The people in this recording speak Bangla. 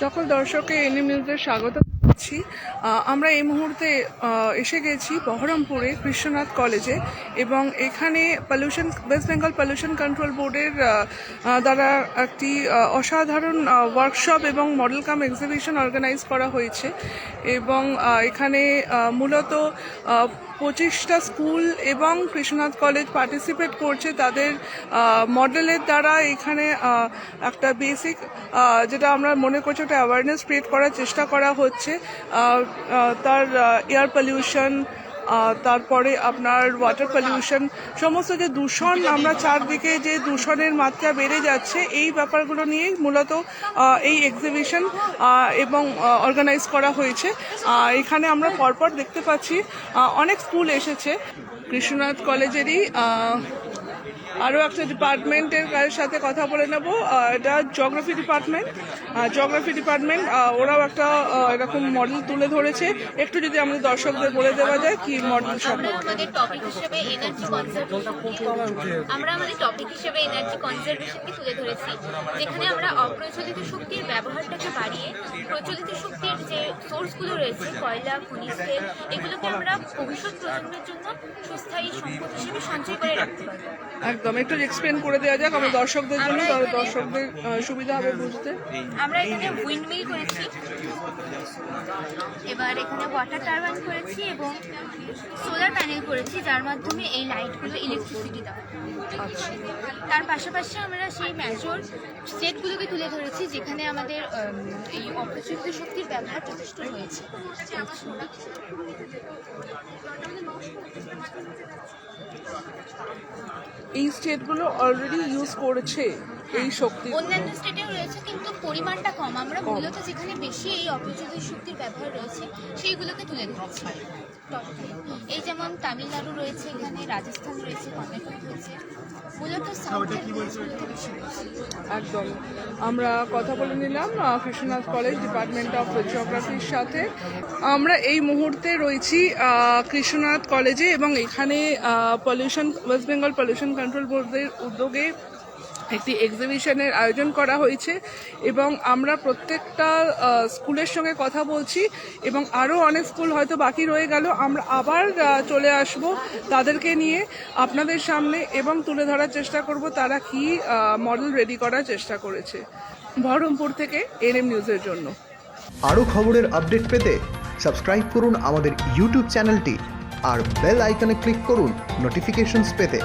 সকল দর্শককে এনএম নিউজের স্বাগত করছি আমরা এই মুহূর্তে এসে গেছি বহরমপুরে কৃষ্ণনাথ কলেজে এবং এখানে pollution West Bengal pollution control বোর্ডের দ্বারা একটি অসাধারণ ওয়ার্কশপ এবং মডেল কাম এক্সিবিশন অর্গানাইজ করা হয়েছে এবং এখানে মূলত পঁচিশটা স্কুল এবং কৃষ্ণনাথ কলেজ পার্টিসিপেট করছে তাদের মডেলের দ্বারা এখানে একটা বেসিক যেটা আমরা মনে করছি একটা অ্যাওয়ারনেস ক্রিয়েট করার চেষ্টা করা হচ্ছে। তার এয়ার পলিউশন তারপরে আপনার ওয়াটার পলিউশন সমস্ত যে দূষণ, আমরা চারদিকে যে দূষণের মাত্রা বেড়ে যাচ্ছে, এই ব্যাপারগুলো নিয়েই মূলত এই এক্সিবিশন এবং অর্গানাইজ করা হয়েছে। এখানে আমরা পরপর দেখতে পাচ্ছি অনেক স্কুল এসেছে। কৃষ্ণনাথ কলেজেরই আরও একটা ডিপার্টমেন্টের সাথে কথা বলে নেব। এটা জিওগ্রাফি ডিপার্টমেন্ট জিওগ্রাফি ডিপার্টমেন্ট ওরাও একটা এরকম মডেল তুলে ধরেছে। একটু যদি আমাদের দর্শকদের বলে দেওয়া যায় কি মডেল সম্পর্কে? টপিক হিসেবে এনার্জি আমরা আমাদের টপিক হিসেবে এনার্জি কনজারভেশনকে তুলে ধরেছি? যেখানে আমরা অপ্রচলিত শক্তির ব্যবহারটাকে বাড়িয়ে প্রচলিত শক্তির যে সোর্সগুলো রয়েছে কয়লা খনিজ তেল এগুলোকে আমরা ভবিষ্যৎ প্রজন্মের জন্য সুস্থায়ী সম্পদ হিসেবে সঞ্চয় করে রাখতে পারব। একদম। একটু এক্সপ্লেন করে দেওয়া যাক আমাদের দর্শকদের জন্য তাহলে দর্শকদের সুবিধা হবে বুঝতে। আমরা এখানে উইন্ডমিল করেছি। এবার এখানে ওয়াটার টারবাইন করেছি এবং সোলার প্যানেল করেছি যার মাধ্যমে এই লাইটগুলো ইলেকট্রিসিটি দেওয়া আচ্ছা। তার পাশাপাশি আমরা সেই ম্যাচর স্টেটগুলোকে তুলে ধরেছি যেখানে আমাদের এই অপ্রচলিত শক্তির ব্যবহার যথেষ্ট হয়েছে এই স্টেটগুলো অলরেডি ইউজ করেছে এই শক্তি অন্যান্য স্টেটেও রয়েছে কিন্তু পরিমাণটা কম। আমরা মূলত যেখানে বেশি এই অপ্রচলিত শক্তির ব্যবহার রয়েছে সেইগুলোকে তুলে ধরেছি। এই যেমন তামিলনাড়ু রয়েছে এখানে রাজস্থান রয়েছে কর্ণাটক রয়েছে। মূলত একদম। আমরা কথা বলে নিলাম কৃষ্ণনাথ কলেজ ডিপার্টমেন্ট অফ জিওগ্রাফির সাথে। আমরা এই মুহূর্তে রয়েছি কৃষ্ণনাথ কলেজে এবং এখানে pollution West Bengal pollution control বোর্ডের উদ্যোগে একটি এক্সিবিশনের আয়োজন করা হয়েছে এবং আমরা প্রত্যেকটা স্কুলের সঙ্গে কথা বলছি এবং আরও অনেক স্কুল হয়তো বাকি রয়ে গেল। আমরা আবার চলে আসব তাদেরকে নিয়ে আপনাদের সামনে এবং তুলে ধরার চেষ্টা করব তারা কি মডেল রেডি করার চেষ্টা করেছে বহরমপুর থেকে এনএম নিউজের জন্য। আরও খবরের আপডেট পেতে সাবস্ক্রাইব করুন আমাদের ইউটিউব চ্যানেলটি আর বেল আইকনে ক্লিক করুন নোটিফিকেশনস পেতে।